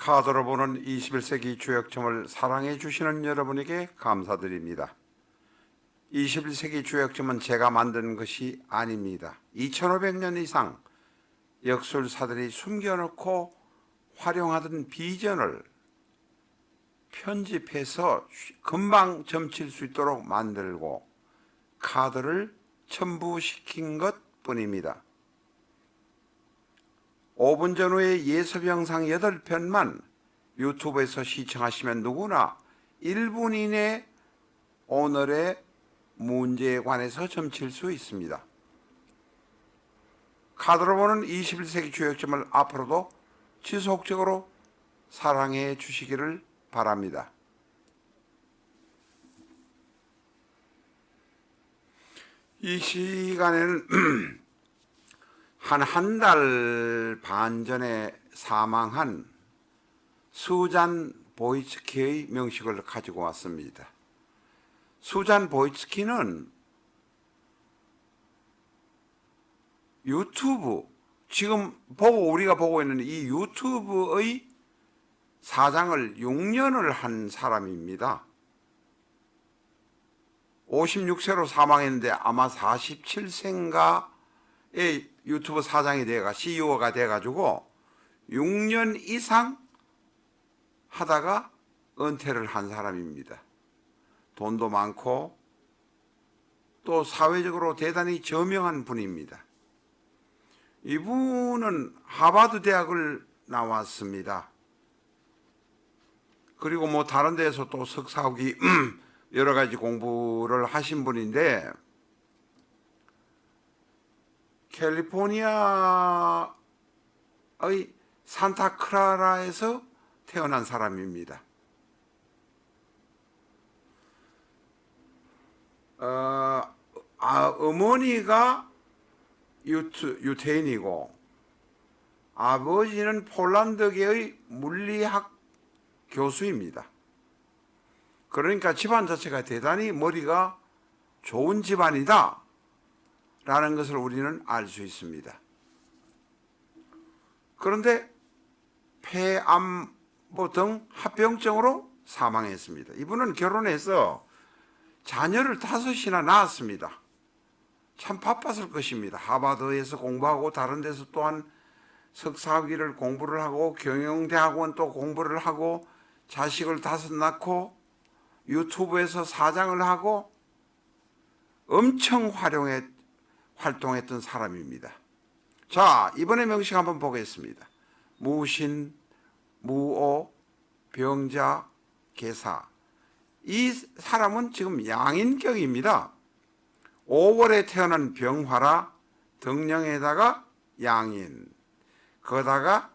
카드로 보는 21세기 주역점을 사랑해 주시는 여러분에게 감사드립니다. 21세기 주역점은 제가 만든 것이 아닙니다. 2500년 이상 역술사들이 숨겨놓고 활용하던 비전을 편집해서 금방 점칠 수 있도록 만들고 카드를 첨부시킨 것 뿐입니다. 5분 전후에 예습 영상 8편만 유튜브에서 시청하시면 누구나 1분 이내 오늘의 문제에 관해서 점칠 수 있습니다. 카드로 보는 21세기 주역점을 앞으로도 지속적으로 사랑해 주시기를 바랍니다. 이 시간에는 한 한 달 반 전에 사망한 수잔 보이츠키의 명식을 가지고 왔습니다. 수잔 보이츠키는 유튜브 지금 보고 우리가 보고 있는 이 유튜브의 사장을 6년을 한 사람입니다. 56세로 사망했는데 아마 47세인가에 유튜브 사장이 돼가 CEO가 돼가지고 6년 이상 하다가 은퇴를 한 사람입니다. 돈도 많고 또 사회적으로 대단히 저명한 분입니다. 이분은 하버드 대학을 나왔습니다. 그리고 뭐 다른 데서 또 석사학위 여러 가지 공부를 하신 분인데 캘리포니아의 산타크라라에서 태어난 사람입니다. 어, 아, 어머니가 유트, 유태인이고 아버지는 폴란드계의 물리학 교수입니다. 그러니까 집안 자체가 대단히 머리가 좋은 집안이다. 라는 것을 우리는 알 수 있습니다. 그런데 폐암모 등 합병증으로 사망했습니다. 이분은 결혼해서 자녀를 다섯이나 낳았습니다. 참 바빴을 것입니다. 하버드에서 공부하고 다른 데서 또한 석사학위를 공부를 하고 경영대학원 또 공부를 하고 자식을 다섯 낳고 유튜브에서 사장을 하고 엄청 활용해 활동했던 사람입니다. 자, 이번에 명식 한번 보겠습니다. 무신, 무오, 병자, 계사. 이 사람은 지금 양인격입니다. 5월에 태어난 병화라 등령에다가 양인. 거다가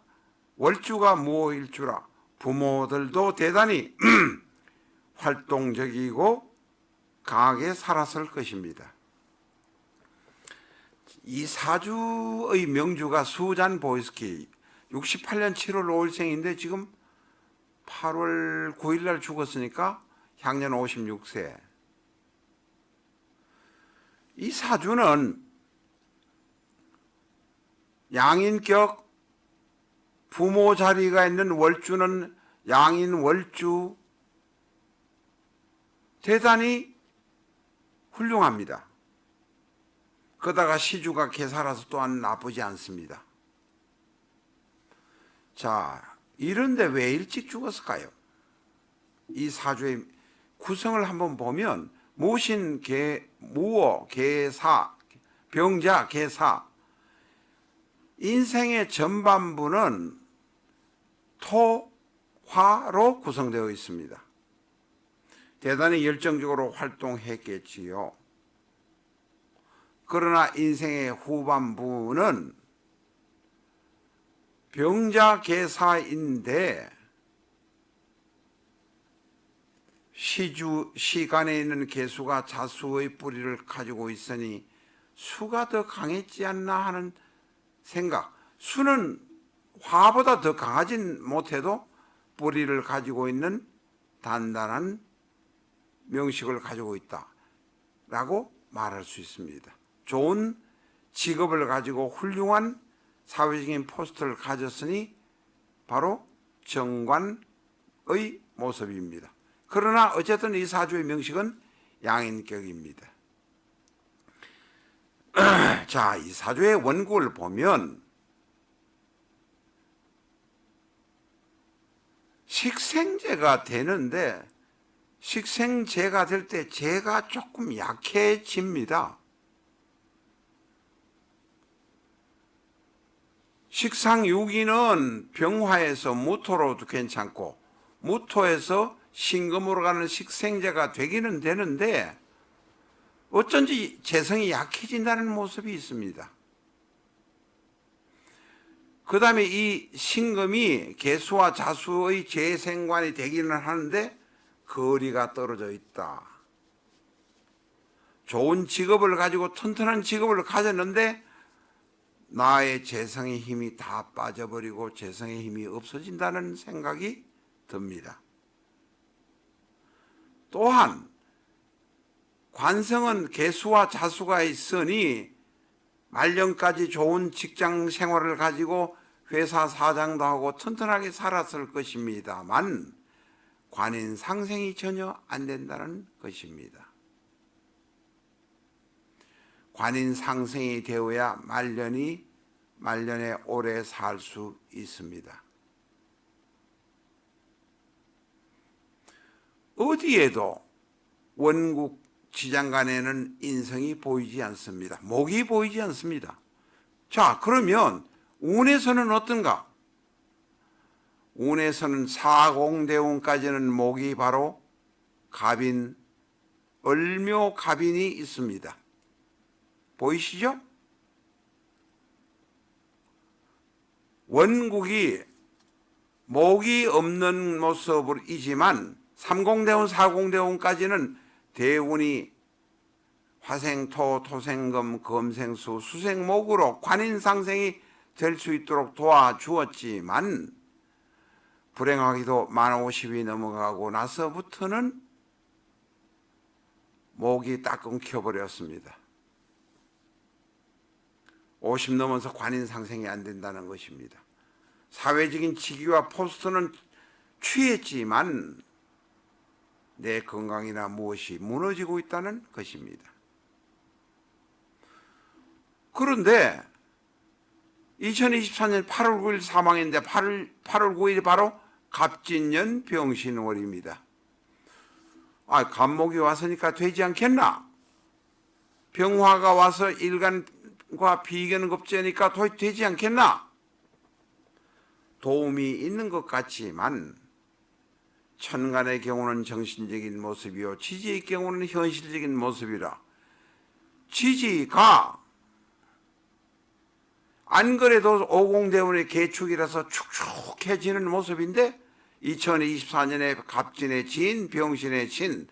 월주가 무오일주라 부모들도 대단히 활동적이고 강하게 살았을 것입니다. 이 사주의 명주가 수잔 보이스키 68년 7월 5일생인데 지금 8월 9일 날 죽었으니까 향년 56세. 이 사주는 양인격 부모 자리가 있는 월주는 양인 월주 대단히 훌륭합니다. 그러다가 시주가 개살아서 또한 나쁘지 않습니다. 자, 이런데 왜 일찍 죽었을까요? 이 사주의 구성을 한번 보면 무신, 개, 무어, 개사, 병자, 개사 인생의 전반부는 토, 화로 구성되어 있습니다. 대단히 열정적으로 활동했겠지요. 그러나 인생의 후반부는 병자 개사인데 시주 시간에 있는 개수가 자수의 뿌리를 가지고 있으니 수가 더 강했지 않나 하는 생각. 수는 화보다 더 강하진 못해도 뿌리를 가지고 있는 단단한 명식을 가지고 있다 라고 말할 수 있습니다. 좋은 직업을 가지고 훌륭한 사회적인 포스트를 가졌으니 바로 정관의 모습입니다. 그러나 어쨌든 이 사주의 명식은 양인격입니다. 자, 이 사주의 원국을 보면 식생제가 되는데 식생제가 될 때 제가 조금 약해집니다. 식상 유기는 병화에서 무토로도 괜찮고 무토에서 신금으로 가는 식생제가 되기는 되는데 어쩐지 재성이 약해진다는 모습이 있습니다. 그 다음에 이 신금이 개수와 자수의 재생관이 되기는 하는데 거리가 떨어져 있다. 좋은 직업을 가지고 튼튼한 직업을 가졌는데 나의 재성의 힘이 다 빠져버리고 재성의 힘이 없어진다는 생각이 듭니다. 또한 관성은 개수와 자수가 있으니 말년까지 좋은 직장 생활을 가지고 회사 사장도 하고 튼튼하게 살았을 것입니다만 관인 상생이 전혀 안 된다는 것입니다. 관인 상생이 되어야 말년이 말년에 오래 살 수 있습니다. 어디에도 원국 지장간에는 인성이 보이지 않습니다. 목이 보이지 않습니다. 자, 그러면 운에서는 어떤가? 운에서는 사공대운까지는 목이 바로 갑인, 을묘 갑인이 있습니다. 보이시죠? 원국이 목이 없는 모습이지만 삼공대운, 사공대운까지는 대운이 화생토, 토생금, 검생수, 수생목으로 관인상생이 될 수 있도록 도와주었지만 불행하기도 만 50이 넘어가고 나서부터는 목이 딱 끊겨버렸습니다. 50 넘어서 관인 상생이 안 된다는 것입니다. 사회적인 직위와 포스트는 취했지만 내 건강이나 무엇이 무너지고 있다는 것입니다. 그런데 2024년 8월 9일 사망인데 8월, 8월 9일이 바로 갑진년 병신월입니다. 아, 간목이 왔으니까 되지 않겠나? 병화가 와서 일간 과 비견 급제니까 되지 않겠나? 도움이 있는 것 같지만 천간의 경우는 정신적인 모습이요 지지의 경우는 현실적인 모습이라 지지가 안 그래도 오공대운의 개축이라서 축축해지는 모습인데 2024년에 갑진의 진 병신의 진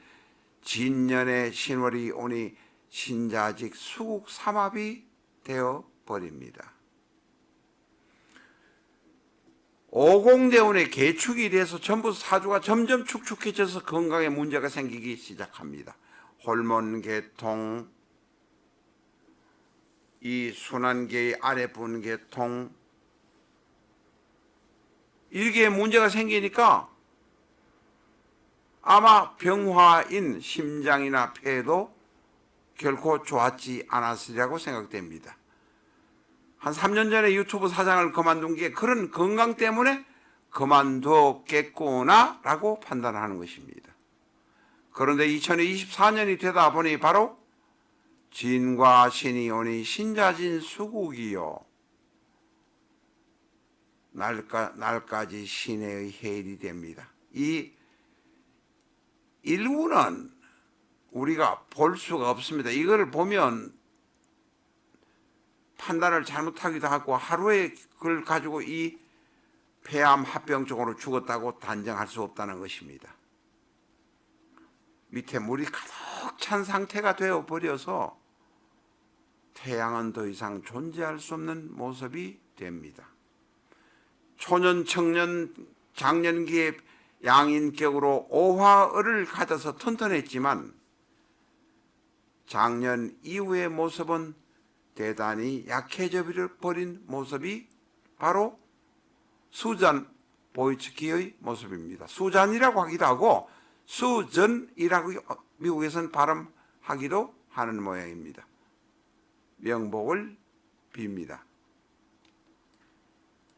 진년의 신월이 오니 신자직 수국 삼합이 되어 버립니다. 오공대운의 개축이 돼서 전부 사주가 점점 축축해져서 건강에 문제가 생기기 시작합니다. 호르몬 계통, 이 순환계의 아래분 계통, 이게 문제가 생기니까 아마 병화인 심장이나 폐도 결코 좋았지 않았으리라고 생각됩니다. 한 3년 전에 유튜브 사장을 그만둔 게 그런 건강 때문에 그만두었겠구나 라고 판단하는 것입니다. 그런데 2024년이 되다 보니 바로 진과 신이 오니 신자진 수국이요. 날까, 날까지 신의 해일이 됩니다. 이 일부는 우리가 볼 수가 없습니다. 이걸 보면 판단을 잘못하기도 하고 하루에 그걸 가지고 이 폐암 합병증으로 죽었다고 단정할 수 없다는 것입니다. 밑에 물이 가득 찬 상태가 되어 버려서 태양은 더 이상 존재할 수 없는 모습이 됩니다. 초년, 청년, 장년기에 양인격으로 오화을을 가져서 튼튼했지만 작년 이후의 모습은 대단히 약해져 버린 모습이 바로 수전 보이츠키의 모습입니다. 수잔이라고 하기도 하고 수전이라고 미국에서는 발음하기도 하는 모양입니다. 명복을 빕니다.